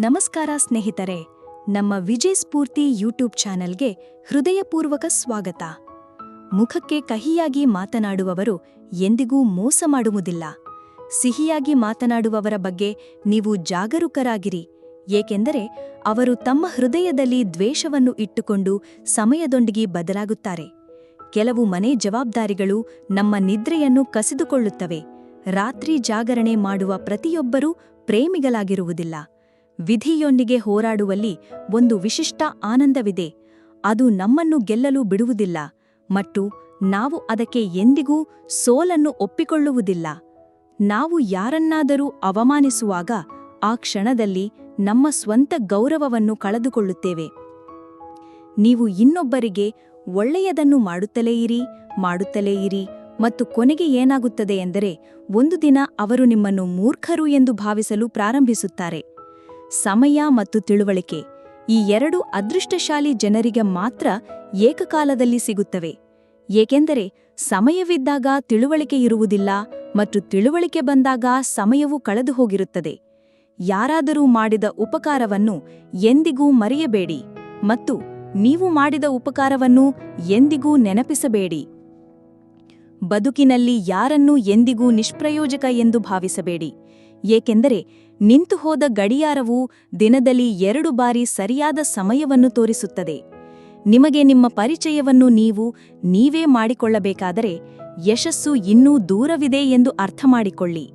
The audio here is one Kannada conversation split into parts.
ನಮಸ್ಕಾರ ಸ್ನೇಹಿತರೆ, ನಮ್ಮ ವಿಜಯ್ ಸ್ಫೂರ್ತಿ ಯೂಟ್ಯೂಬ್ ಚಾನೆಲ್ಗೆ ಹೃದಯಪೂರ್ವಕ ಸ್ವಾಗತ. ಮುಖಕ್ಕೆ ಕಹಿಯಾಗಿ ಮಾತನಾಡುವವರು ಎಂದಿಗೂ ಮೋಸ ಮಾಡುವುದಿಲ್ಲ. ಸಿಹಿಯಾಗಿ ಮಾತನಾಡುವವರ ಬಗ್ಗೆ ನೀವು ಜಾಗರೂಕರಾಗಿರಿ, ಏಕೆಂದರೆ ಅವರು ತಮ್ಮ ಹೃದಯದಲ್ಲಿ ದ್ವೇಷವನ್ನು ಇಟ್ಟುಕೊಂಡು ಸಮಯದೊಂದಿಗೆ ಬದಲಾಗುತ್ತಾರೆ. ಕೆಲವು ಮನೆ ಜವಾಬ್ದಾರಿಗಳು ನಮ್ಮ ನಿದ್ರೆಯನ್ನು ಕಸಿದುಕೊಳ್ಳುತ್ತವೆ. ರಾತ್ರಿ ಜಾಗರಣೆ ಮಾಡುವ ಪ್ರತಿಯೊಬ್ಬರೂ ಪ್ರೇಮಿಗಳಾಗಿರುವುದಿಲ್ಲ. ವಿಧಿಯೊಂದಿಗೆ ಹೋರಾಡುವಲ್ಲಿ ಒಂದು ವಿಶಿಷ್ಟ ಆನಂದವಿದೆ. ಅದು ನಮ್ಮನ್ನು ಗೆಲ್ಲಲು ಬಿಡುವುದಿಲ್ಲ, ಮತ್ತು ನಾವು ಅದಕ್ಕೆ ಎಂದಿಗೂ ಸೋಲನ್ನು ಒಪ್ಪಿಕೊಳ್ಳುವುದಿಲ್ಲ. ನಾವು ಯಾರನ್ನಾದರೂ ಅವಮಾನಿಸುವಾಗ ಆ ಕ್ಷಣದಲ್ಲಿ ನಮ್ಮ ಸ್ವಂತ ಗೌರವವನ್ನು ಕಳೆದುಕೊಳ್ಳುತ್ತೇವೆ. ನೀವು ಇನ್ನೊಬ್ಬರಿಗೆ ಒಳ್ಳೆಯದನ್ನು ಮಾಡುತ್ತಲೇ ಇರಿ ಮಾಡುತ್ತಲೇ ಇರಿ, ಮತ್ತು ಕೊನೆಗೆ ಏನಾಗುತ್ತದೆ ಎಂದರೆ, ಒಂದು ದಿನ ಅವರು ನಿಮ್ಮನ್ನು ಮೂರ್ಖರು ಎಂದು ಭಾವಿಸಲು ಪ್ರಾರಂಭಿಸುತ್ತಾರೆ. ಸಮಯ ಮತ್ತು ತಿಳುವಳಿಕೆ ಈ ಎರಡು ಅದೃಷ್ಟಶಾಲಿ ಜನರಿಗೆ ಮಾತ್ರ ಏಕಕಾಲದಲ್ಲಿ ಸಿಗುತ್ತವೆ. ಏಕೆಂದರೆ ಸಮಯವಿದ್ದಾಗ ತಿಳುವಳಿಕೆ ಇರುವುದಿಲ್ಲ ಮತ್ತು ತಿಳುವಳಿಕೆ ಬಂದಾಗ ಸಮಯವು ಕಳೆದು ಹೋಗಿರುತ್ತದೆ. ಯಾರಾದರೂ ಮಾಡಿದ ಉಪಕಾರವನ್ನು ಎಂದಿಗೂ ಮರೆಯಬೇಡಿ ಮತ್ತು ನೀವು ಮಾಡಿದ ಉಪಕಾರವನ್ನು ಎಂದಿಗೂ ನೆನಪಿಸಬೇಡಿ. ಬದುಕಿನಲ್ಲಿ ಯಾರನ್ನೂ ಎಂದಿಗೂ ನಿಷ್ಪ್ರಯೋಜಕ ಎಂದು ಭಾವಿಸಬೇಡಿ. ಏಕೆಂದರೆ ನಿಂತು ಹೋದ ಗಡಿಯಾರವು ದಿನದಲ್ಲಿ ಎರಡು ಬಾರಿ ಸರಿಯಾದ ಸಮಯವನ್ನು ತೋರಿಸುತ್ತದೆ. ನಿಮಗೆ ನಿಮ್ಮ ಪರಿಚಯವನ್ನು ನೀವು ನೀವೇ ಮಾಡಿಕೊಳ್ಳಬೇಕಾದರೆ ಯಶಸ್ಸು ಇನ್ನೂ ದೂರವಿದೆ ಎಂದು ಅರ್ಥ ಮಾಡಿಕೊಳ್ಳಿ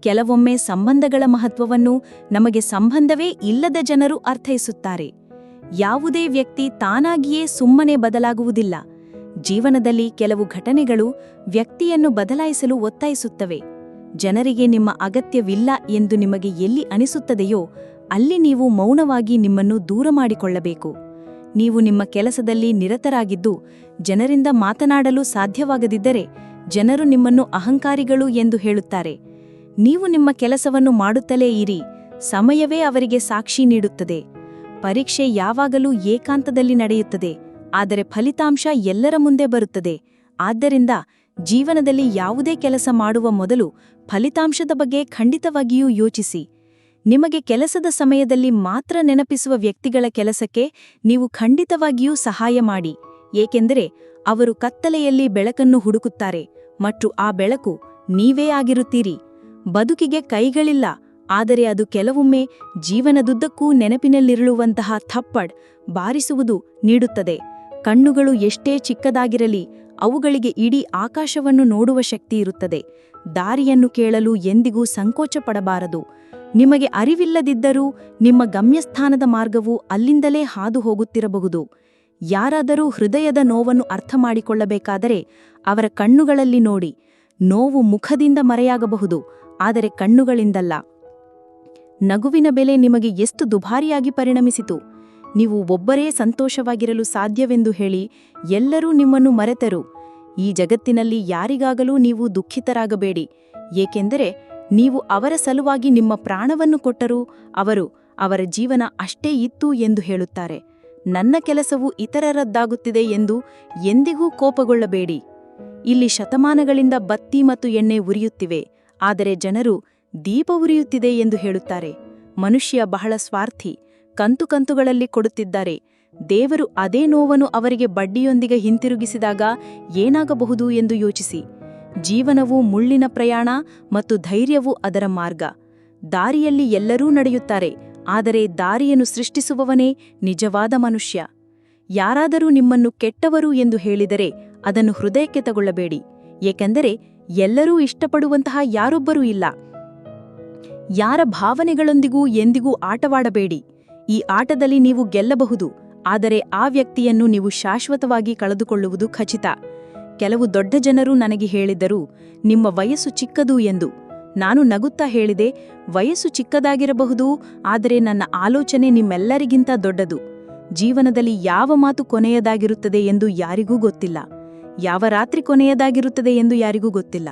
ಕೆಲವೊಮ್ಮೆ ಸಂಬಂಧಗಳ ಮಹತ್ವವನ್ನು ನಮಗೆ ಸಂಬಂಧವೇ ಇಲ್ಲದ ಜನರು ಅರ್ಥೈಸುತ್ತಾರೆ. ಯಾವುದೇ ವ್ಯಕ್ತಿ ತಾನಾಗಿಯೇ ಸುಮ್ಮನೆ ಬದಲಾಗುವುದಿಲ್ಲ. ಜೀವನದಲ್ಲಿ ಕೆಲವು ಘಟನೆಗಳು ವ್ಯಕ್ತಿಯನ್ನು ಬದಲಾಯಿಸಲು ಒತ್ತಾಯಿಸುತ್ತವೆ. ಜನರಿಗೆ ನಿಮ್ಮ ಅಗತ್ಯವಿಲ್ಲ ಎಂದು ನಿಮಗೆ ಎಲ್ಲಿ ಅನಿಸುತ್ತದೆಯೋ ಅಲ್ಲಿ ನೀವು ಮೌನವಾಗಿ ನಿಮ್ಮನ್ನು ದೂರ ಮಾಡಿಕೊಳ್ಳಬೇಕು. ನೀವು ನಿಮ್ಮ ಕೆಲಸದಲ್ಲಿ ನಿರತರಾಗಿದ್ದು, ಜನರಿಂದ ಮಾತನಾಡಲು ಸಾಧ್ಯವಾಗದಿದ್ದರೆ ಜನರು ನಿಮ್ಮನ್ನು ಅಹಂಕಾರಿಗಳು ಎಂದು ಹೇಳುತ್ತಾರೆ. ನೀವು ನಿಮ್ಮ ಕೆಲಸವನ್ನು ಮಾಡುತ್ತಲೇ ಇರಿ, ಸಮಯವೇ ಅವರಿಗೆ ಸಾಕ್ಷಿ ನೀಡುತ್ತದೆ. ಪರೀಕ್ಷೆ ಯಾವಾಗಲೂ ಏಕಾಂತದಲ್ಲಿ ನಡೆಯುತ್ತದೆ, ಆದರೆ ಫಲಿತಾಂಶ ಎಲ್ಲರ ಮುಂದೆ ಬರುತ್ತದೆ. ಆದ್ದರಿಂದ ಜೀವನದಲ್ಲಿ ಯಾವುದೇ ಕೆಲಸ ಮಾಡುವ ಮೊದಲು ಫಲಿತಾಂಶದ ಬಗ್ಗೆ ಖಂಡಿತವಾಗಿಯೂ ಯೋಚಿಸಿ. ನಿಮಗೆ ಕೆಲಸದ ಸಮಯದಲ್ಲಿ ಮಾತ್ರ ನೆನಪಿಸುವ ವ್ಯಕ್ತಿಗಳ ಕೆಲಸಕ್ಕೆ ನೀವು ಖಂಡಿತವಾಗಿಯೂ ಸಹಾಯ ಮಾಡಿ. ಏಕೆಂದರೆ ಅವರು ಕತ್ತಲೆಯಲ್ಲಿ ಬೆಳಕನ್ನು ಹುಡುಕುತ್ತಾರೆ ಮತ್ತು ಆ ಬೆಳಕು ನೀವೇ ಆಗಿರುತ್ತೀರಿ. ಬದುಕಿಗೆ ಕೈಗಳಿಲ್ಲ, ಆದರೆ ಅದು ಕೆಲವೊಮ್ಮೆ ಜೀವನದುದ್ದಕ್ಕೂ ನೆನಪಿನಲ್ಲಿರುಳುವಂತಹ ಥಪ್ಪಡ್ ಬಾರಿಸುವುದು ನೀಡುತ್ತದೆ. ಕಣ್ಣುಗಳು ಎಷ್ಟೇ ಚಿಕ್ಕದಾಗಿರಲಿ ಅವುಗಳಿಗೆ ಇಡೀ ಆಕಾಶವನ್ನು ನೋಡುವ ಶಕ್ತಿ ಇರುತ್ತದೆ. ದಾರಿಯನ್ನು ಕೇಳಲು ಎಂದಿಗೂ ಸಂಕೋಚ ಪಡಬಾರದು ನಿಮಗೆ ಅರಿವಿಲ್ಲದಿದ್ದರೂ ನಿಮ್ಮ ಗಮ್ಯಸ್ಥಾನದ ಮಾರ್ಗವು ಅಲ್ಲಿಂದಲೇ ಹಾದು ಹೋಗುತ್ತಿರಬಹುದು ಯಾರಾದರೂ ಹೃದಯದ ನೋವನ್ನು ಅರ್ಥ ಮಾಡಿಕೊಳ್ಳಬೇಕಾದರೆ ಅವರ ಕಣ್ಣುಗಳಲ್ಲಿ ನೋಡಿ. ನೋವು ಮುಖದಿಂದ ಮರೆಯಾಗಬಹುದು, ಆದರೆ ಕಣ್ಣುಗಳಿಂದಲ್ಲ. ನಗುವಿನ ಬೆಲೆ ನಿಮಗೆ ಎಷ್ಟು ದುಬಾರಿಯಾಗಿ ಪರಿಣಮಿಸಿತು. ನೀವು ಒಬ್ಬರೇ ಸಂತೋಷವಾಗಿರಲು ಸಾಧ್ಯವೆಂದು ಹೇಳಿ ಎಲ್ಲರೂ ನಿಮ್ಮನ್ನು ಮರೆತರು. ಈ ಜಗತ್ತಿನಲ್ಲಿ ಯಾರಿಗಾಗಲೂ ನೀವು ದುಃಖಿತರಾಗಬೇಡಿ. ಏಕೆಂದರೆ ನೀವು ಅವರ ಸಲುವಾಗಿ ನಿಮ್ಮ ಪ್ರಾಣವನ್ನು ಕೊಟ್ಟರೂ ಅವರು ಅವರ ಜೀವನ ಅಷ್ಟೇ ಇತ್ತು ಎಂದು ಹೇಳುತ್ತಾರೆ. ನನ್ನ ಕೆಲಸವು ಇತರರದ್ದಾಗುತ್ತಿದೆ ಎಂದು ಎಂದಿಗೂ ಕೋಪಗೊಳ್ಳಬೇಡಿ. ಇಲ್ಲಿ ಶತಮಾನಗಳಿಂದ ಬತ್ತಿ ಮತ್ತು ಎಣ್ಣೆ ಉರಿಯುತ್ತಿವೆ. ಆದರೆ ಜನರು ದೀಪ ಉರಿಯುತ್ತಿದೆ ಎಂದು ಹೇಳುತ್ತಾರೆ. ಮನುಷ್ಯ ಬಹಳ ಸ್ವಾರ್ಥಿ. ಕಂತು ಕಂತುಗಳಲ್ಲಿ ಕೊಡುತ್ತಿದ್ದಾರೆ. ದೇವರು ಅದೇ ನೋವನ್ನು ಅವರಿಗೆ ಬಡ್ಡಿಯೊಂದಿಗೆ ಹಿಂತಿರುಗಿಸಿದಾಗ ಏನಾಗಬಹುದು ಎಂದು ಯೋಚಿಸಿ. ಜೀವನವು ಮುಳ್ಳಿನ ಪ್ರಯಾಣ ಮತ್ತು ಧೈರ್ಯವು ಅದರ ಮಾರ್ಗ. ದಾರಿಯಲ್ಲಿ ಎಲ್ಲರೂ ನಡೆಯುತ್ತಾರೆ, ಆದರೆ ದಾರಿಯನ್ನು ಸೃಷ್ಟಿಸುವವನೇ ನಿಜವಾದ ಮನುಷ್ಯ. ಯಾರಾದರೂ ನಿಮ್ಮನ್ನು ಕೆಟ್ಟವರು ಎಂದು ಹೇಳಿದರೆ ಅದನ್ನು ಹೃದಯಕ್ಕೆ ತಗೊಳ್ಳಬೇಡಿ, ಏಕೆಂದರೆ ಎಲ್ಲರೂ ಇಷ್ಟಪಡುವಂತಹ ಯಾರೊಬ್ಬರೂ ಇಲ್ಲ. ಯಾರ ಭಾವನೆಗಳೊಂದಿಗೂ ಎಂದಿಗೂ ಆಟವಾಡಬೇಡಿ. ಈ ಆಟದಲ್ಲಿ ನೀವು ಗೆಲ್ಲಬಹುದು, ಆದರೆ ಆ ವ್ಯಕ್ತಿಯನ್ನು ನೀವು ಶಾಶ್ವತವಾಗಿ ಕಳೆದುಕೊಳ್ಳುವುದು ಖಚಿತ. ಕೆಲವು ದೊಡ್ಡ ಜನರು ನನಗೆ ಹೇಳಿದ್ದರು ನಿಮ್ಮ ವಯಸ್ಸು ಚಿಕ್ಕದು ಎಂದು. ನಾನು ನಗುತ್ತಾ ಹೇಳಿದೆ, ವಯಸ್ಸು ಚಿಕ್ಕದಾಗಿರಬಹುದು, ಆದರೆ ನನ್ನ ಆಲೋಚನೆ ನಿಮ್ಮೆಲ್ಲರಿಗಿಂತ ದೊಡ್ಡದು. ಜೀವನದಲ್ಲಿ ಯಾವ ಮಾತು ಕೊನೆಯದಾಗಿರುತ್ತದೆ ಎಂದು ಯಾರಿಗೂ ಗೊತ್ತಿಲ್ಲ. ಯಾವ ರಾತ್ರಿ ಕೊನೆಯದಾಗಿರುತ್ತದೆ ಎಂದು ಯಾರಿಗೂ ಗೊತ್ತಿಲ್ಲ.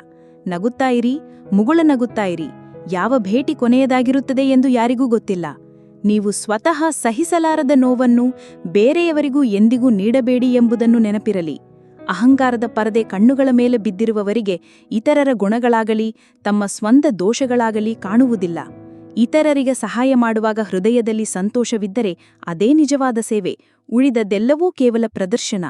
ನಗುತ್ತಾ ಇರಿ, ಮುಗುಳ ನಗುತ್ತಾ ಇರಿ, ಯಾವ ಭೇಟಿ ಕೊನೆಯದಾಗಿರುತ್ತದೆ ಎಂದು ಯಾರಿಗೂ ಗೊತ್ತಿಲ್ಲ. ನೀವು ಸ್ವತಃ ಸಹಿಸಲಾರದ ನೋವನ್ನು ಬೇರೆಯವರಿಗೂ ಎಂದಿಗೂ ನೀಡಬೇಡಿ ಎಂಬುದನ್ನು ನೆನಪಿರಲಿ. ಅಹಂಕಾರದ ಪರದೆ ಕಣ್ಣುಗಳ ಮೇಲೆ ಬಿದ್ದಿರುವವರಿಗೆ ಇತರರ ಗುಣಗಳಾಗಲಿ, ತಮ್ಮ ಸ್ವಂತ ದೋಷಗಳಾಗಲಿ ಕಾಣುವುದಿಲ್ಲ. ಇತರರಿಗೆ ಸಹಾಯ ಮಾಡುವಾಗ ಹೃದಯದಲ್ಲಿ ಸಂತೋಷವಿದ್ದರೆ ಅದೇ ನಿಜವಾದ ಸೇವೆ. ಉಳಿದದ್ದೆಲ್ಲವೂ ಕೇವಲ ಪ್ರದರ್ಶನ.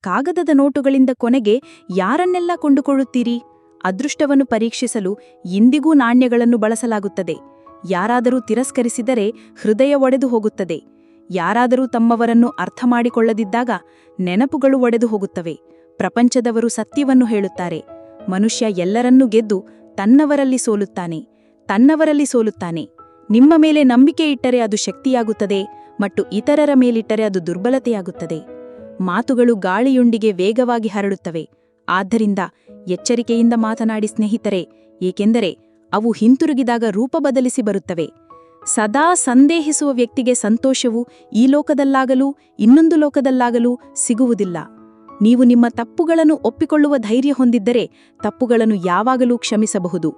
ಕಾಗದದ ನೋಟುಗಳಿಂದ ಕೊನೆಗೆ ಯಾರನ್ನೆಲ್ಲ ಕೊಂಡುಕೊಳ್ಳುತ್ತೀರಿ? ಅದೃಷ್ಟವನ್ನು ಪರೀಕ್ಷಿಸಲು ಇಂದಿಗೂ ನಾಣ್ಯಗಳನ್ನು ಬಳಸಲಾಗುತ್ತದೆ. ಯಾರಾದರೂ ತಿರಸ್ಕರಿಸಿದರೆ ಹೃದಯ ಒಡೆದು ಹೋಗುತ್ತದೆ. ಯಾರಾದರೂ ತಮ್ಮವರನ್ನು ಅರ್ಥ ಮಾಡಿಕೊಳ್ಳದಿದ್ದಾಗ ನೆನಪುಗಳು ಒಡೆದು ಹೋಗುತ್ತವೆ. ಪ್ರಪಂಚದವರು ಸತ್ಯವನ್ನು ಹೇಳುತ್ತಾರೆ. ಮನುಷ್ಯ ಎಲ್ಲರನ್ನೂ ಗೆದ್ದು ತನ್ನವರಲ್ಲಿ ಸೋಲುತ್ತಾನೆ. ತನ್ನವರಲ್ಲಿ ಸೋಲುತ್ತಾನೆ. ನಿಮ್ಮ ಮೇಲೆ ನಂಬಿಕೆ ಇಟ್ಟರೆ ಅದು ಶಕ್ತಿಯಾಗುತ್ತದೆ ಮತ್ತು ಇತರರ ಮೇಲಿಟ್ಟರೆ ಅದು ದುರ್ಬಲತೆಯಾಗುತ್ತದೆ. ಮಾತುಗಳು ಗಾಳಿಯೊಂದಿಗೆ ವೇಗವಾಗಿ ಹರಡುತ್ತವೆ. ಆದ್ದರಿಂದ ಎಚ್ಚರಿಕೆಯಿಂದ ಮಾತನಾಡಿ ಸ್ನೇಹಿತರೆ, ಏಕೆಂದರೆ ಅವು ಹಿಂತಿರುಗಿದಾಗ ರೂಪ ಬದಲಿಸಿ ಬರುತ್ತವೆ. ಸದಾ ಸಂದೇಹಿಸುವ ವ್ಯಕ್ತಿಗೆ ಸಂತೋಷವು ಈ ಲೋಕದಲ್ಲಾಗಲೂ ಇನ್ನೊಂದು ಲೋಕದಲ್ಲಾಗಲೂ ಸಿಗುವುದಿಲ್ಲ. ನೀವು ನಿಮ್ಮ ತಪ್ಪುಗಳನ್ನು ಒಪ್ಪಿಕೊಳ್ಳುವ ಧೈರ್ಯ ಹೊಂದಿದ್ದರೆ ತಪ್ಪುಗಳನ್ನು ಯಾವಾಗಲೂ ಕ್ಷಮಿಸಬಹುದು.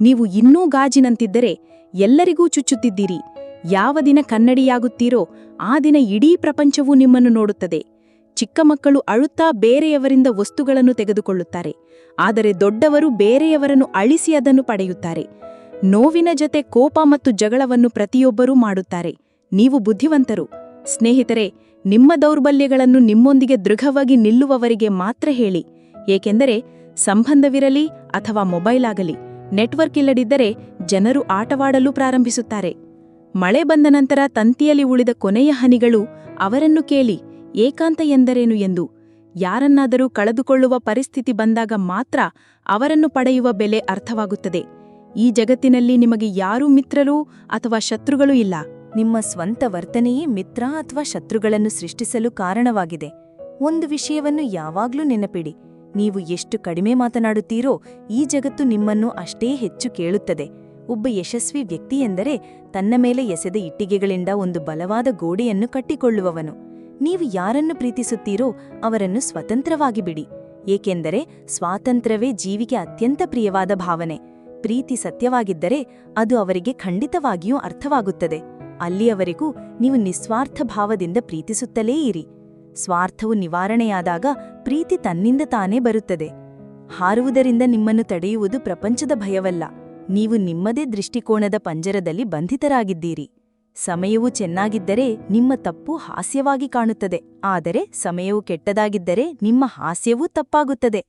ನೀವು ಇನ್ನೂ ಗಾಜಿನಂತಿದ್ದರೆ ಎಲ್ಲರಿಗೂ ಚುಚ್ಚುತ್ತಿದ್ದೀರಿ. ಯಾವ ದಿನ ಕನ್ನಡಿಯಾಗುತ್ತೀರೋ ಆ ದಿನ ಇಡೀ ಪ್ರಪಂಚವೂ ನಿಮ್ಮನ್ನು ನೋಡುತ್ತದೆ. ಚಿಕ್ಕ ಮಕ್ಕಳು ಅಳುತ್ತಾ ಬೇರೆಯವರಿಂದ ವಸ್ತುಗಳನ್ನು ತೆಗೆದುಕೊಳ್ಳುತ್ತಾರೆ. ಆದರೆ ದೊಡ್ಡವರು ಬೇರೆಯವರನ್ನು ಅಳಿಸಿ ಅದನ್ನು ಪಡೆಯುತ್ತಾರೆ. ನೋವಿನ ಜತೆ ಕೋಪ ಮತ್ತು ಜಗಳವನ್ನು ಪ್ರತಿಯೊಬ್ಬರೂ ಮಾಡುತ್ತಾರೆ. ನೀವು ಬುದ್ಧಿವಂತರು. ಸ್ನೇಹಿತರೆ, ನಿಮ್ಮ ದೌರ್ಬಲ್ಯಗಳನ್ನು ನಿಮ್ಮೊಂದಿಗೆ ದೃಢವಾಗಿ ನಿಲ್ಲುವವರಿಗೆ ಮಾತ್ರ ಹೇಳಿ. ಏಕೆಂದರೆ ಸಂಬಂಧವಿರಲಿ ಅಥವಾ ಮೊಬೈಲ್ ಆಗಲಿ, ನೆಟ್ವರ್ಕ್ ಇಲ್ಲದಿದ್ದರೆ ಜನರು ಆಟವಾಡಲು ಪ್ರಾರಂಭಿಸುತ್ತಾರೆ. ಮಳೆ ಬಂದ ನಂತರ ತಂತಿಯಲ್ಲಿ ಉಳಿದ ಕೊನೆಯ ಹನಿಗಳು ಅವರನ್ನು ಕೇಳಿ ಏಕಾಂತ ಎಂದರೇನು ಎಂದು? ಯಾರನ್ನಾದರೂ ಕಳೆದುಕೊಳ್ಳುವ ಪರಿಸ್ಥಿತಿ ಬಂದಾಗ ಮಾತ್ರ ಅವರನ್ನು ಪಡೆಯುವ ಬೆಲೆ ಅರ್ಥವಾಗುತ್ತದೆ. ಈ ಜಗತ್ತಿನಲ್ಲಿ ನಿಮಗೆ ಯಾರೂ ಮಿತ್ರರು ಅಥವಾ ಶತ್ರುಗಳು ಇಲ್ಲ? ನಿಮ್ಮ ಸ್ವಂತ ವರ್ತನೆಯೇ ಮಿತ್ರ ಅಥವಾ ಶತ್ರುಗಳನ್ನು ಸೃಷ್ಟಿಸಲು ಕಾರಣವಾಗಿದೆ. ಒಂದು ವಿಷಯವನ್ನು ಯಾವಾಗ್ಲೂ ನೆನಪಿಡಿ. ನೀವು ಎಷ್ಟು ಕಡಿಮೆ ಮಾತನಾಡುತ್ತೀರೋ ಈ ಜಗತ್ತು ನಿಮ್ಮನ್ನು ಅಷ್ಟೇ ಹೆಚ್ಚು ಕೇಳುತ್ತದೆ. ಒಬ್ಬ ಯಶಸ್ವಿ ವ್ಯಕ್ತಿಯೆಂದರೆ ತನ್ನ ಮೇಲೆ ಎಸೆದ ಇಟ್ಟಿಗೆಗಳಿಂದ ಒಂದು ಬಲವಾದ ಗೋಡೆಯನ್ನು ಕಟ್ಟಿಕೊಳ್ಳುವವನು. ನೀವು ಯಾರನ್ನು ಪ್ರೀತಿಸುತ್ತೀರೋ ಅವರನ್ನು ಸ್ವತಂತ್ರವಾಗಿ ಬಿಡಿ. ಏಕೆಂದರೆ ಸ್ವಾತಂತ್ರ್ಯವೇ ಜೀವಿಗೆ ಅತ್ಯಂತ ಪ್ರಿಯವಾದ ಭಾವನೆ. ಪ್ರೀತಿ ಸತ್ಯವಾಗಿದ್ದರೆ ಅದು ಅವರಿಗೆ ಖಂಡಿತವಾಗಿಯೂ ಅರ್ಥವಾಗುತ್ತದೆ. ಅಲ್ಲಿಯವರೆಗೂ ನೀವು ನಿಸ್ವಾರ್ಥ ಭಾವದಿಂದ ಪ್ರೀತಿಸುತ್ತಲೇ ಇರಿ. ಸ್ವಾರ್ಥವು ನಿವಾರಣೆಯಾದಾಗ ಪ್ರೀತಿ ತನ್ನಿಂದ ತಾನೇ ಬರುತ್ತದೆ. ಹಾರುವುದರಿಂದ ನಿಮ್ಮನ್ನು ತಡೆಯುವುದು ಪ್ರಪಂಚದ ಭಯವಲ್ಲ. ನೀವು ನಿಮ್ಮದೇ ದೃಷ್ಟಿಕೋನದ ಪಂಜರದಲ್ಲಿ ಬಂಧಿತರಾಗಿದ್ದೀರಿ. ಸಮಯವು ಚೆನ್ನಾಗಿದ್ದರೆ ನಿಮ್ಮ ತಪ್ಪು ಹಾಸ್ಯವಾಗಿ ಕಾಣುತ್ತದೆ. ಆದರೆ ಸಮಯವು ಕೆಟ್ಟದಾಗಿದ್ದರೆ ನಿಮ್ಮ ಹಾಸ್ಯವೂ ತಪ್ಪಾಗುತ್ತದೆ.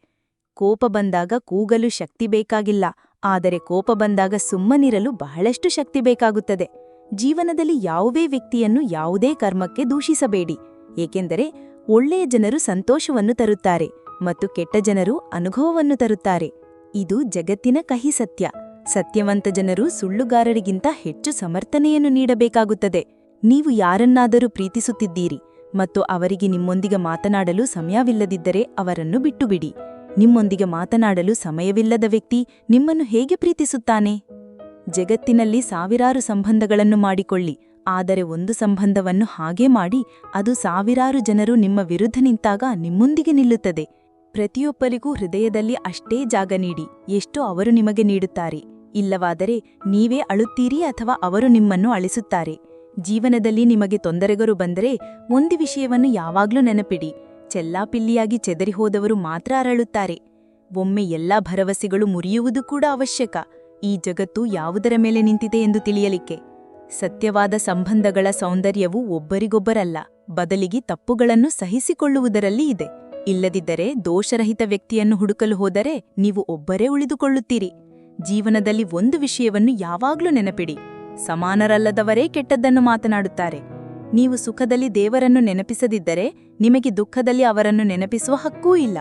ಕೋಪ ಬಂದಾಗ ಕೂಗಲು ಶಕ್ತಿ ಬೇಕಾಗಿಲ್ಲ. ಆದರೆ ಕೋಪ ಬಂದಾಗ ಸುಮ್ಮನಿರಲು ಬಹಳಷ್ಟು ಶಕ್ತಿ ಬೇಕಾಗುತ್ತದೆ. ಜೀವನದಲ್ಲಿ ಯಾವುದೇ ವ್ಯಕ್ತಿಯನ್ನು ಯಾವುದೇ ಕರ್ಮಕ್ಕೆ ದೂಷಿಸಬೇಡಿ. ಏಕೆಂದರೆ ಒಳ್ಳೆಯ ಜನರು ಸಂತೋಷವನ್ನು ತರುತ್ತಾರೆ ಮತ್ತು ಕೆಟ್ಟ ಜನರು ಅನುಭವವನ್ನು ತರುತ್ತಾರೆ. ಇದು ಜಗತ್ತಿನ ಕಹಿ ಸತ್ಯ. ಸತ್ಯವಂತ ಜನರು ಸುಳ್ಳುಗಾರರಿಗಿಂತ ಹೆಚ್ಚು ಸಮರ್ಥನೆಯನ್ನು ನೀಡಬೇಕಾಗುತ್ತದೆ. ನೀವು ಯಾರನ್ನಾದರೂ ಪ್ರೀತಿಸುತ್ತಿದ್ದೀರಿ ಮತ್ತು ಅವರಿಗೆ ನಿಮ್ಮೊಂದಿಗೆ ಮಾತನಾಡಲು ಸಮಯವಿಲ್ಲದಿದ್ದರೆ ಅವರನ್ನು ಬಿಟ್ಟುಬಿಡಿ. ನಿಮ್ಮೊಂದಿಗೆ ಮಾತನಾಡಲು ಸಮಯವಿಲ್ಲದ ವ್ಯಕ್ತಿ ನಿಮ್ಮನ್ನು ಹೇಗೆ ಪ್ರೀತಿಸುತ್ತಾನೆ? ಜಗತ್ತಿನಲ್ಲಿ ಸಾವಿರಾರು ಸಂಬಂಧಗಳನ್ನು ಮಾಡಿಕೊಳ್ಳಿ, ಆದರೆ ಒಂದು ಸಂಬಂಧವನ್ನು ಹಾಗೆ ಮಾಡಿ, ಅದು ಸಾವಿರಾರು ಜನರು ನಿಮ್ಮ ವಿರುದ್ಧ ನಿಂತಾಗ ನಿಮ್ಮೊಂದಿಗೆ ನಿಲ್ಲುತ್ತದೆ. ಪ್ರತಿಯೊಬ್ಬರಿಗೂ ಹೃದಯದಲ್ಲಿ ಅಷ್ಟೇ ಜಾಗ ನೀಡಿ, ಎಷ್ಟು ಅವರು ನಿಮಗೆ ನೀಡುತ್ತಾರೆ. ಇಲ್ಲವಾದರೆ ನೀವೇ ಅಳುತ್ತೀರಿ ಅಥವಾ ಅವರು ನಿಮ್ಮನ್ನು ಅಳಿಸುತ್ತಾರೆ. ಜೀವನದಲ್ಲಿ ನಿಮಗೆ ತೊಂದರೆಗರು ಬಂದರೆ ಒಂದು ವಿಷಯವನ್ನು ಯಾವಾಗ್ಲೂ ನೆನಪಿಡಿ. ಚೆಲ್ಲಾಪಿಲ್ಲಿಯಾಗಿ ಚೆದರಿ ಹೋದವರು ಮಾತ್ರ ಅರಳುತ್ತಾರೆ. ಒಮ್ಮೆ ಎಲ್ಲಾ ಭರವಸೆಗಳು ಮುರಿಯುವುದು ಕೂಡ ಅವಶ್ಯಕ. ಈ ಜಗತ್ತು ಯಾವುದರ ಮೇಲೆ ನಿಂತಿದೆ ಎಂದು ತಿಳಿಯಲಿಕ್ಕೆ. ಸತ್ಯವಾದ ಸಂಬಂಧಗಳ ಸೌಂದರ್ಯವು ಒಬ್ಬರಿಗೊಬ್ಬರಲ್ಲ, ಬದಲಿಗೆ ತಪ್ಪುಗಳನ್ನು ಸಹಿಸಿಕೊಳ್ಳುವುದರಲ್ಲಿ ಇದೆ. ಇಲ್ಲದಿದ್ದರೆ ದೋಷರಹಿತ ವ್ಯಕ್ತಿಯನ್ನು ಹುಡುಕಲು ಹೋದರೆ ನೀವು ಒಬ್ಬರೇ ಉಳಿದುಕೊಳ್ಳುತ್ತೀರಿ. ಜೀವನದಲ್ಲಿ ಒಂದು ವಿಷಯವನ್ನು ಯಾವಾಗ್ಲೂ ನೆನಪಿಡಿ. ಸಮಾನರಲ್ಲದವರೇ ಕೆಟ್ಟದ್ದನ್ನು ಮಾತನಾಡುತ್ತಾರೆ. ನೀವು ಸುಖದಲ್ಲಿ ದೇವರನ್ನು ನೆನಪಿಸದಿದ್ದರೆ ನಿಮಗೆ ದುಃಖದಲ್ಲಿ ಅವರನ್ನು ನೆನಪಿಸುವ ಹಕ್ಕೂ ಇಲ್ಲ.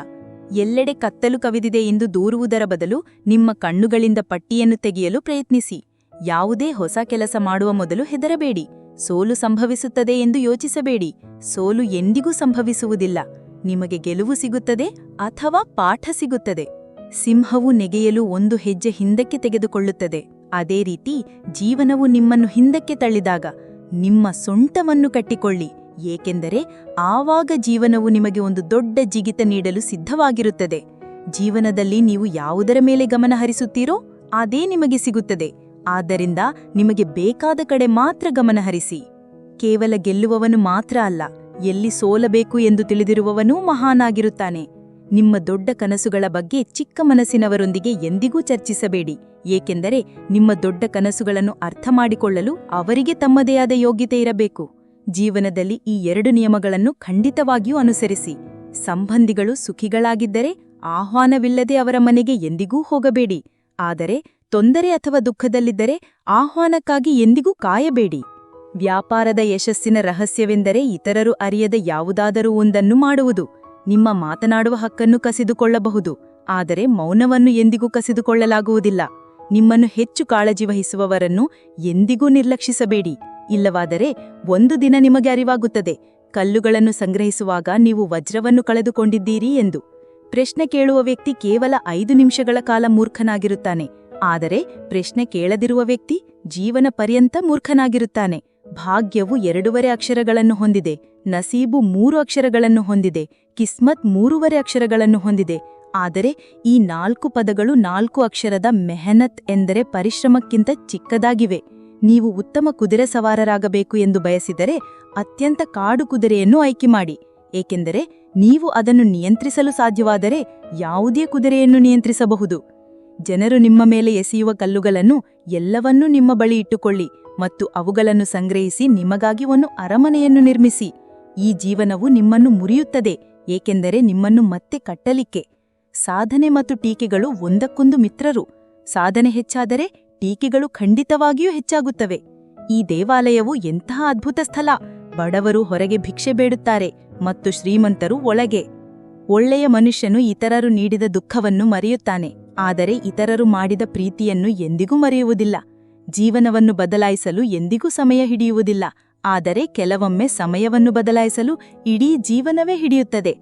ಎಲ್ಲೆಡೆ ಕತ್ತಲು ಕವಿದಿದೆ ಎಂದು ದೂರುವುದರ ಬದಲು ನಿಮ್ಮ ಕಣ್ಣುಗಳಿಂದ ಪಟ್ಟಿಯನ್ನು ತೆಗೆಯಲು ಪ್ರಯತ್ನಿಸಿ. ಯಾವುದೇ ಹೊಸ ಕೆಲಸ ಮಾಡುವ ಮೊದಲು ಹೆದರಬೇಡಿ. ಸೋಲು ಸಂಭವಿಸುತ್ತದೆ ಎಂದು ಯೋಚಿಸಬೇಡಿ. ಸೋಲು ಎಂದಿಗೂ ಸಂಭವಿಸುವುದಿಲ್ಲ. ನಿಮಗೆ ಗೆಲುವು ಸಿಗುತ್ತದೆ ಅಥವಾ ಪಾಠ ಸಿಗುತ್ತದೆ. ಸಿಂಹವು ನೆಗೆಯಲು ಒಂದು ಹೆಜ್ಜೆ ಹಿಂದಕ್ಕೆ ತೆಗೆದುಕೊಳ್ಳುತ್ತದೆ. ಅದೇ ರೀತಿ ಜೀವನವು ನಿಮ್ಮನ್ನು ಹಿಂದಕ್ಕೆ ತಳ್ಳಿದಾಗ ನಿಮ್ಮ ಸೊಂಟವನ್ನು ಕಟ್ಟಿಕೊಳ್ಳಿ. ಏಕೆಂದರೆ ಆವಾಗ ಜೀವನವು ನಿಮಗೆ ಒಂದು ದೊಡ್ಡ ಜಿಗಿತ ನೀಡಲು ಸಿದ್ಧವಾಗಿರುತ್ತದೆ. ಜೀವನದಲ್ಲಿ ನೀವು ಯಾವುದರ ಮೇಲೆ ಗಮನ ಹರಿಸುತ್ತೀರೋ ಅದೇ ನಿಮಗೆ ಸಿಗುತ್ತದೆ. ಆದ್ದರಿಂದ ನಿಮಗೆ ಬೇಕಾದ ಕಡೆ ಮಾತ್ರ ಗಮನಹರಿಸಿ ಕೇವಲ ಗೆಲ್ಲುವವನು ಮಾತ್ರ ಅಲ್ಲ, ಎಲ್ಲಿ ಸೋಲಬೇಕು ಎಂದು ತಿಳಿದಿರುವವನೂ ಮಹಾನಾಗಿರುತ್ತಾನೆ. ನಿಮ್ಮ ದೊಡ್ಡ ಕನಸುಗಳ ಬಗ್ಗೆ ಚಿಕ್ಕ ಮನಸ್ಸಿನವರೊಂದಿಗೆ ಎಂದಿಗೂ ಚರ್ಚಿಸಬೇಡಿ. ಏಕೆಂದರೆ ನಿಮ್ಮ ದೊಡ್ಡ ಕನಸುಗಳನ್ನು ಅರ್ಥ ಮಾಡಿಕೊಳ್ಳಲು ಅವರಿಗೆ ತಮ್ಮದೇ ಆದ ಯೋಗ್ಯತೆ ಇರಬೇಕು. ಜೀವನದಲ್ಲಿ ಈ ಎರಡು ನಿಯಮಗಳನ್ನು ಖಂಡಿತವಾಗಿಯೂ ಅನುಸರಿಸಿ. ಸಂಬಂಧಿಗಳು ಸುಖಿಗಳಾಗಿದ್ದರೆ ಆಹ್ವಾನವಿಲ್ಲದೆ ಅವರ ಮನೆಗೆ ಎಂದಿಗೂ ಹೋಗಬೇಡಿ. ಆದರೆ ತೊಂದರೆ ಅಥವಾ ದುಃಖದಲ್ಲಿದ್ದರೆ ಆಹ್ವಾನಕ್ಕಾಗಿ ಎಂದಿಗೂ ಕಾಯಬೇಡಿ. ವ್ಯಾಪಾರದ ಯಶಸ್ಸಿನ ರಹಸ್ಯವೆಂದರೆ ಇತರರು ಅರಿಯದ ಯಾವುದಾದರೂ ಒಂದನ್ನು ಮಾಡುವುದು. ನಿಮ್ಮ ಮಾತನಾಡುವ ಹಕ್ಕನ್ನು ಕಸಿದುಕೊಳ್ಳಬಹುದು, ಆದರೆ ಮೌನವನ್ನು ಎಂದಿಗೂ ಕಸಿದುಕೊಳ್ಳಲಾಗುವುದಿಲ್ಲ. ನಿಮ್ಮನ್ನು ಹೆಚ್ಚು ಕಾಳಜಿ ವಹಿಸುವವರನ್ನು ಎಂದಿಗೂ ನಿರ್ಲಕ್ಷಿಸಬೇಡಿ. ಇಲ್ಲವಾದರೆ ಒಂದು ದಿನ ನಿಮಗೆ ಅರಿವಾಗುತ್ತದೆ. ಕಲ್ಲುಗಳನ್ನು ಸಂಗ್ರಹಿಸುವಾಗ ನೀವು ವಜ್ರವನ್ನು ಕಳೆದುಕೊಂಡಿದ್ದೀರಿ ಎಂದು. ಪ್ರಶ್ನೆ ಕೇಳುವ ವ್ಯಕ್ತಿ ಕೇವಲ ಐದು ನಿಮಿಷಗಳ ಕಾಲ ಮೂರ್ಖನಾಗಿರುತ್ತಾನೆ. ಆದರೆ ಪ್ರಶ್ನೆ ಕೇಳದಿರುವ ವ್ಯಕ್ತಿ ಜೀವನ ಪರ್ಯಂತ ಮೂರ್ಖನಾಗಿರುತ್ತಾನೆ. ಭಾಗ್ಯವು ಎರಡೂವರೆ ಅಕ್ಷರಗಳನ್ನು ಹೊಂದಿದೆ. ನಸೀಬು ಮೂರು ಅಕ್ಷರಗಳನ್ನು ಹೊಂದಿದೆ. ಕಿಸ್ಮತ್ ಮೂರುವರೆ ಅಕ್ಷರಗಳನ್ನು ಹೊಂದಿದೆ. ಆದರೆ ಈ ನಾಲ್ಕು ಪದಗಳು ನಾಲ್ಕು ಅಕ್ಷರದ ಮೆಹನತ್ ಎಂದರೆ ಪರಿಶ್ರಮಕ್ಕಿಂತ ಚಿಕ್ಕದಾಗಿವೆ. ನೀವು ಉತ್ತಮ ಕುದುರೆ ಸವಾರರಾಗಬೇಕು ಎಂದು ಬಯಸಿದರೆ ಅತ್ಯಂತ ಕಾಡು ಕುದುರೆಯನ್ನು ಆಯ್ಕೆ ಮಾಡಿ. ಏಕೆಂದರೆ ನೀವು ಅದನ್ನು ನಿಯಂತ್ರಿಸಲು ಸಾಧ್ಯವಾದರೆ ಯಾವುದೇ ಕುದುರೆಯನ್ನು ನಿಯಂತ್ರಿಸಬಹುದು. ಜನರು ನಿಮ್ಮ ಮೇಲೆ ಎಸೆಯುವ ಕಲ್ಲುಗಳನ್ನು ಎಲ್ಲವನ್ನೂ ನಿಮ್ಮ ಬಳಿ ಇಟ್ಟುಕೊಳ್ಳಿ ಮತ್ತು ಅವುಗಳನ್ನು ಸಂಗ್ರಹಿಸಿ ನಿಮಗಾಗಿ ಒಂದು ಅರಮನೆಯನ್ನು ನಿರ್ಮಿಸಿ. ಈ ಜೀವನವು ನಿಮ್ಮನ್ನು ಮುರಿಯುತ್ತದೆ. ಏಕೆಂದರೆ ನಿಮ್ಮನ್ನು ಮತ್ತೆ ಕಟ್ಟಲಿಕ್ಕೆ ಸಾಧನೆ ಮತ್ತು ಟೀಕೆಗಳು ಒಂದಕ್ಕೊಂದು ಮಿತ್ರರು. ಸಾಧನೆ ಹೆಚ್ಚಾದರೆ ಟೀಕೆಗಳು ಖಂಡಿತವಾಗಿಯೂ ಹೆಚ್ಚಾಗುತ್ತವೆ. ಈ ದೇವಾಲಯವು ಎಂತಹ ಅದ್ಭುತ ಸ್ಥಳ. ಬಡವರು ಹೊರಗೆ ಭಿಕ್ಷೆ ಬೇಡುತ್ತಾರೆ ಮತ್ತು ಶ್ರೀಮಂತರು ಒಳಗೆ. ಒಳ್ಳೆಯ ಮನುಷ್ಯನು ಇತರರು ನೀಡಿದ ದುಃಖವನ್ನು ಮರೆಯುತ್ತಾನೆ, ಆದರೆ ಇತರರು ಮಾಡಿದ ಪ್ರೀತಿಯನ್ನು ಎಂದಿಗೂ ಮರೆಯುವುದಿಲ್ಲ. ಜೀವನವನ್ನು ಬದಲಾಯಿಸಲು ಎಂದಿಗೂ ಸಮಯ ಹಿಡಿಯುವುದಿಲ್ಲ. ಆದರೆ ಕೆಲವೊಮ್ಮೆ ಸಮಯವನ್ನು ಬದಲಾಯಿಸಲು ಇಡೀ ಜೀವನವೇ ಹಿಡಿಯುತ್ತದೆ.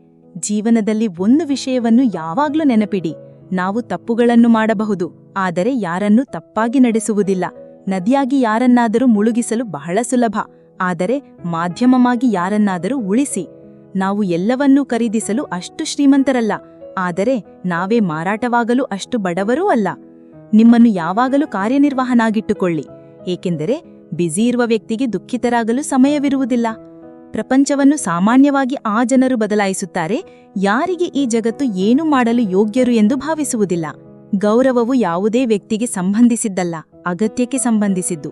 ಜೀವನದಲ್ಲಿ ಒಂದು ವಿಷಯವನ್ನು ಯಾವಾಗ್ಲೂ ನೆನಪಿಡಿ. ನಾವು ತಪ್ಪುಗಳನ್ನು ಮಾಡಬಹುದು, ಆದರೆ ಯಾರನ್ನೂ ತಪ್ಪಾಗಿ ನಡೆಸುವುದಿಲ್ಲ. ನದಿಯಾಗಿ ಯಾರನ್ನಾದರೂ ಮುಳುಗಿಸಲು ಬಹಳ ಸುಲಭ, ಆದರೆ ಮಾಧ್ಯಮವಾಗಿ ಯಾರನ್ನಾದರೂ ಉಳಿಸಿ. ನಾವು ಎಲ್ಲವನ್ನೂ ಖರೀದಿಸಲು ಅಷ್ಟು ಶ್ರೀಮಂತರಲ್ಲ, ಆದರೆ ನಾವೇ ಮಾರಾಟವಾಗಲು ಅಷ್ಟು ಬಡವರೂ ಅಲ್ಲ. ನಿಮ್ಮನ್ನು ಯಾವಾಗಲೂ ಕಾರ್ಯನಿರ್ವಹನಾಗಿಟ್ಟುಕೊಳ್ಳಿ, ಏಕೆಂದರೆ ಬ್ಯುಸಿ ಇರುವ ವ್ಯಕ್ತಿಗೆ ದುಃಖಿತರಾಗಲು ಸಮಯವಿರುವುದಿಲ್ಲ. ಪ್ರಪಂಚವನ್ನು ಸಾಮಾನ್ಯವಾಗಿ ಆ ಜನರು ಬದಲಾಯಿಸುತ್ತಾರೆ, ಯಾರಿಗೆ ಈ ಜಗತ್ತು ಏನು ಮಾಡಲು ಯೋಗ್ಯರು ಎಂದು ಭಾವಿಸುವುದಿಲ್ಲ. ಗೌರವವು ಯಾವುದೇ ವ್ಯಕ್ತಿಗೆ ಸಂಬಂಧಿಸಿದ್ದಲ್ಲ, ಅಗತ್ಯಕ್ಕೆ ಸಂಬಂಧಿಸಿದ್ದು.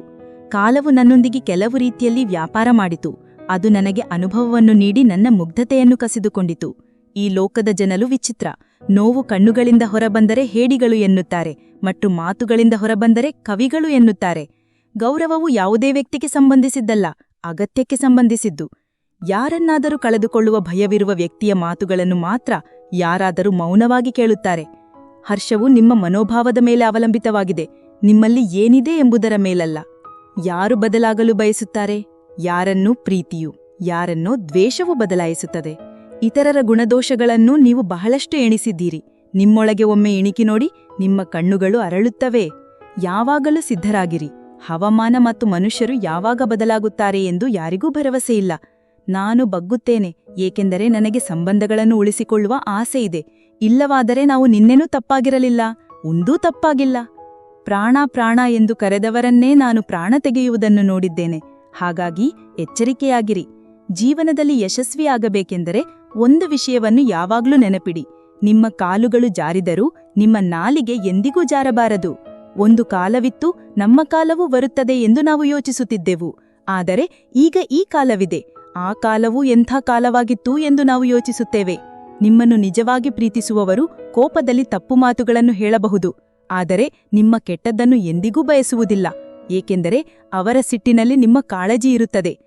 ಕಾಲವು ನನ್ನೊಂದಿಗೆ ಕೆಲವು ರೀತಿಯಲ್ಲಿ ವ್ಯಾಪಾರ ಮಾಡಿತು, ಅದು ನನಗೆ ಅನುಭವವನ್ನು ನೀಡಿ ನನ್ನ ಮುಗ್ಧತೆಯನ್ನು ಕಸಿದುಕೊಂಡಿತು. ಈ ಲೋಕದ ಜನರು ವಿಚಿತ್ರ, ನೋವು ಕಣ್ಣುಗಳಿಂದ ಹೊರಬಂದರೆ ಹೇಡಿಗಳು ಎನ್ನುತ್ತಾರೆ, ಮತ್ತು ಮಾತುಗಳಿಂದ ಹೊರಬಂದರೆ ಕವಿಗಳು ಎನ್ನುತ್ತಾರೆ. ಗೌರವವು ಯಾವುದೇ ವ್ಯಕ್ತಿಗೆ ಸಂಬಂಧಿಸಿದ್ದಲ್ಲ, ಅಗತ್ಯಕ್ಕೆ ಸಂಬಂಧಿಸಿದ್ದು. ಯಾರನ್ನಾದರೂ ಕಳೆದುಕೊಳ್ಳುವ ಭಯವಿರುವ ವ್ಯಕ್ತಿಯ ಮಾತುಗಳನ್ನು ಮಾತ್ರ ಯಾರಾದರೂ ಮೌನವಾಗಿ ಕೇಳುತ್ತಾರೆ. ಹರ್ಷವು ನಿಮ್ಮ ಮನೋಭಾವದ ಮೇಲೆ ಅವಲಂಬಿತವಾಗಿದೆ, ನಿಮ್ಮಲ್ಲಿ ಏನಿದೆ ಎಂಬುದರ ಮೇಲಲ್ಲ. ಯಾರು ಬದಲಾಗಲು ಬಯಸುತ್ತಾರೆ? ಯಾರನ್ನೂ ಪ್ರೀತಿಯು, ಯಾರನ್ನೋ ದ್ವೇಷವು ಬದಲಾಯಿಸುತ್ತದೆ. ಇತರರ ಗುಣದೋಷಗಳನ್ನು ನೀವು ಬಹಳಷ್ಟು ಎಣಿಸಿದ್ದೀರಿ. ನಿಮ್ಮೊಳಗೆ ಒಮ್ಮೆ ಇಣಿಕಿ ನೋಡಿ ನಿಮ್ಮ ಕಣ್ಣುಗಳು ಅರಳುತ್ತವೆ. ಯಾವಾಗಲೂ ಸಿದ್ಧರಾಗಿರಿ. ಹವಾಮಾನ ಮತ್ತು ಮನುಷ್ಯರು ಯಾವಾಗ ಬದಲಾಗುತ್ತಾರೆ ಎಂದು ಯಾರಿಗೂ ಭರವಸೆಯಿಲ್ಲ ನಾನು ಬಗ್ಗುತ್ತೇನೆ, ಏಕೆಂದರೆ ನನಗೆ ಸಂಬಂಧಗಳನ್ನು ಉಳಿಸಿಕೊಳ್ಳುವ ಆಸೆ ಇದೆ. ಇಲ್ಲವಾದರೆ ನಾವು ನಿನ್ನೆನೂ ತಪ್ಪಾಗಿರಲಿಲ್ಲ, ಒಂದೂ ತಪ್ಪಾಗಿಲ್ಲ. ಪ್ರಾಣ ಪ್ರಾಣ ಎಂದು ಕರೆದವರನ್ನೇ ನಾನು ಪ್ರಾಣ ತೆಗೆಯುವುದನ್ನು ನೋಡಿದ್ದೇನೆ. ಹಾಗಾಗಿ ಎಚ್ಚರಿಕೆಯಾಗಿರಿ. ಜೀವನದಲ್ಲಿ ಯಶಸ್ವಿಯಾಗಬೇಕೆಂದರೆ ಒಂದು ವಿಷಯವನ್ನು ಯಾವಾಗ್ಲೂ ನೆನಪಿಡಿ. ನಿಮ್ಮ ಕಾಲುಗಳು ಜಾರಿದರೂ ನಿಮ್ಮ ನಾಲಿಗೆ ಎಂದಿಗೂ ಜಾರಬಾರದು. ಒಂದು ಕಾಲವಿತ್ತು ನಮ್ಮ ಕಾಲವೂ ಬರುತ್ತದೆ ಎಂದು ನಾವು ಯೋಚಿಸುತ್ತಿದ್ದೆವು. ಆದರೆ ಈಗ ಈ ಕಾಲವಿದೆ. ಆ ಕಾಲವೂ ಎಂಥ ಕಾಲವಾಗಿತ್ತು ಎಂದು ನಾವು ಯೋಚಿಸುತ್ತೇವೆ. ನಿಮ್ಮನ್ನು ನಿಜವಾಗಿ ಪ್ರೀತಿಸುವವರು ಕೋಪದಲ್ಲಿ ತಪ್ಪು ಮಾತುಗಳನ್ನು ಹೇಳಬಹುದು. ಆದರೆ ನಿಮ್ಮ ಕೆಟ್ಟದ್ದನ್ನು ಎಂದಿಗೂ ಬಯಸುವುದಿಲ್ಲ. ಏಕೆಂದರೆ ಅವರ ಸಿಟ್ಟಿನಲ್ಲಿ ನಿಮ್ಮ ಕಾಳಜಿ ಇರುತ್ತದೆ.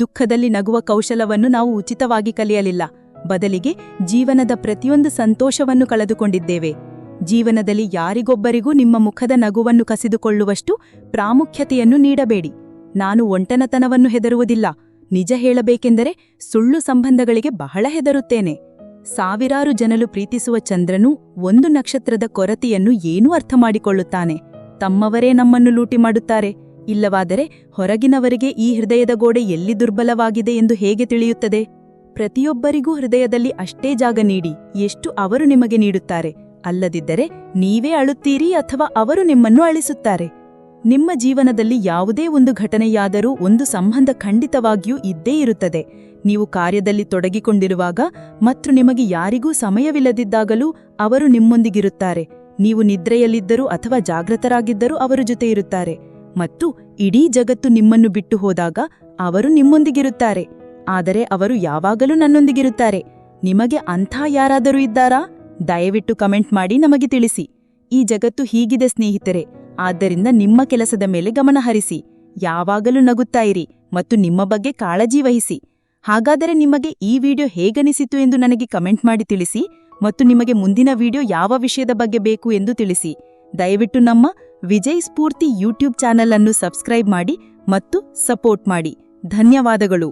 ದುಃಖದಲ್ಲಿ ನಗುವ ಕೌಶಲವನ್ನು ನಾವು ಉಚಿತವಾಗಿ ಕಲಿಯಲಿಲ್ಲ. ಬದಲಿಗೆ ಜೀವನದ ಪ್ರತಿಯೊಂದು ಸಂತೋಷವನ್ನು ಕಳೆದುಕೊಂಡಿದ್ದೇವೆ. ಜೀವನದಲ್ಲಿ ಯಾರಿಗೊಬ್ಬರಿಗೂ ನಿಮ್ಮ ಮುಖದ ನಗುವನ್ನು ಕಸಿದುಕೊಳ್ಳುವಷ್ಟು ಪ್ರಾಮುಖ್ಯತೆಯನ್ನು ನೀಡಬೇಡಿ. ನಾನು ಒಂಟನತನವನ್ನು ಹೆದರುವುದಿಲ್ಲ. ನಿಜ ಹೇಳಬೇಕೆಂದರೆ ಸುಳ್ಳು ಸಂಬಂಧಗಳಿಗೆ ಬಹಳ ಹೆದರುತ್ತೇನೆ. ಸಾವಿರಾರು ಜನರು ಪ್ರೀತಿಸುವ ಚಂದ್ರನು ಒಂದು ನಕ್ಷತ್ರದ ಕೊರತೆಯನ್ನು ಏನೂ ಅರ್ಥ ಮಾಡಿಕೊಳ್ಳುತ್ತಾನೆ ತಮ್ಮವರೇ ನಮ್ಮನ್ನು ಲೂಟಿ ಮಾಡುತ್ತಾರೆ. ಇಲ್ಲವಾದರೆ ಹೊರಗಿನವರಿಗೆ ಈ ಹೃದಯದ ಗೋಡೆ ಎಲ್ಲಿ ದುರ್ಬಲವಾಗಿದೆ ಎಂದು ಹೇಗೆ ತಿಳಿಯುತ್ತದೆ? ಪ್ರತಿಯೊಬ್ಬರಿಗೂ ಹೃದಯದಲ್ಲಿ ಅಷ್ಟೇ ಜಾಗ ನೀಡಿ, ಎಷ್ಟು ಅವರು ನಿಮಗೆ ನೀಡುತ್ತಾರೆ. ಅಲ್ಲದಿದ್ದರೆ ನೀವೇ ಅಳುತ್ತೀರಿ ಅಥವಾ ಅವರು ನಿಮ್ಮನ್ನು ಅಳಿಸುತ್ತಾರೆ. ನಿಮ್ಮ ಜೀವನದಲ್ಲಿ ಯಾವುದೇ ಒಂದು ಘಟನೆಯಾದರೂ ಒಂದು ಸಂಬಂಧ ಖಂಡಿತವಾಗಿಯೂ ಇದ್ದೇ ಇರುತ್ತದೆ. ನೀವು ಕಾರ್ಯದಲ್ಲಿ ತೊಡಗಿಕೊಂಡಿರುವಾಗ ಮತ್ತು ನಿಮಗೆ ಯಾರಿಗೂ ಸಮಯವಿಲ್ಲದಿದ್ದಾಗಲೂ ಅವರು ನಿಮ್ಮೊಂದಿಗಿರುತ್ತಾರೆ. ನೀವು ನಿದ್ರೆಯಲ್ಲಿದ್ದರೂ ಅಥವಾ ಜಾಗೃತರಾಗಿದ್ದರೂ ಅವರ ಜೊತೆ ಇರುತ್ತಾರೆ. ಮತ್ತು ಇಡೀ ಜಗತ್ತು ನಿಮ್ಮನ್ನು ಬಿಟ್ಟು ಹೋದಾಗ ಅವರು ನಿಮ್ಮೊಂದಿಗಿರುತ್ತಾರೆ. ಆದರೆ ಅವರು ಯಾವಾಗಲೂ ನನ್ನೊಂದಿಗಿರುತ್ತಾರೆ. ನಿಮಗೆ ಅಂಥ ಯಾರಾದರೂ ಇದ್ದಾರಾ? ದಯವಿಟ್ಟು ಕಮೆಂಟ್ ಮಾಡಿ ನಮಗೆ ತಿಳಿಸಿ. ಈ ಜಗತ್ತು ಹೀಗಿದೆ ಸ್ನೇಹಿತರೆ, ಆದ್ದರಿಂದ ನಿಮ್ಮ ಕೆಲಸದ ಮೇಲೆ ಗಮನ ಹರಿಸಿ. ಯಾವಾಗಲೂ ನಗುತ್ತಾ ಇರಿ ಮತ್ತು ನಿಮ್ಮ ಬಗ್ಗೆ ಕಾಳಜಿ ವಹಿಸಿ. ಹಾಗಾದರೆ ನಿಮಗೆ ಈ ವಿಡಿಯೋ ಹೇಗನಿಸಿತು ಎಂದು ನನಗೆ ಕಮೆಂಟ್ ಮಾಡಿ ತಿಳಿಸಿ ಮತ್ತು ನಿಮಗೆ ಮುಂದಿನ ವಿಡಿಯೋ ಯಾವ ವಿಷಯದ ಬಗ್ಗೆ ಬೇಕು ಎಂದು ತಿಳಿಸಿ. ದಯವಿಟ್ಟು ನಮ್ಮ ವಿಜಯ್ ಸ್ಫೂರ್ತಿ ಯೂಟ್ಯೂಬ್ ಚಾನಲ್ ಅನ್ನು ಸಬ್ಸ್ಕ್ರೈಬ್ ಮಾಡಿ ಮತ್ತು ಸಪೋರ್ಟ್ ಮಾಡಿ. ಧನ್ಯವಾದಗಳು.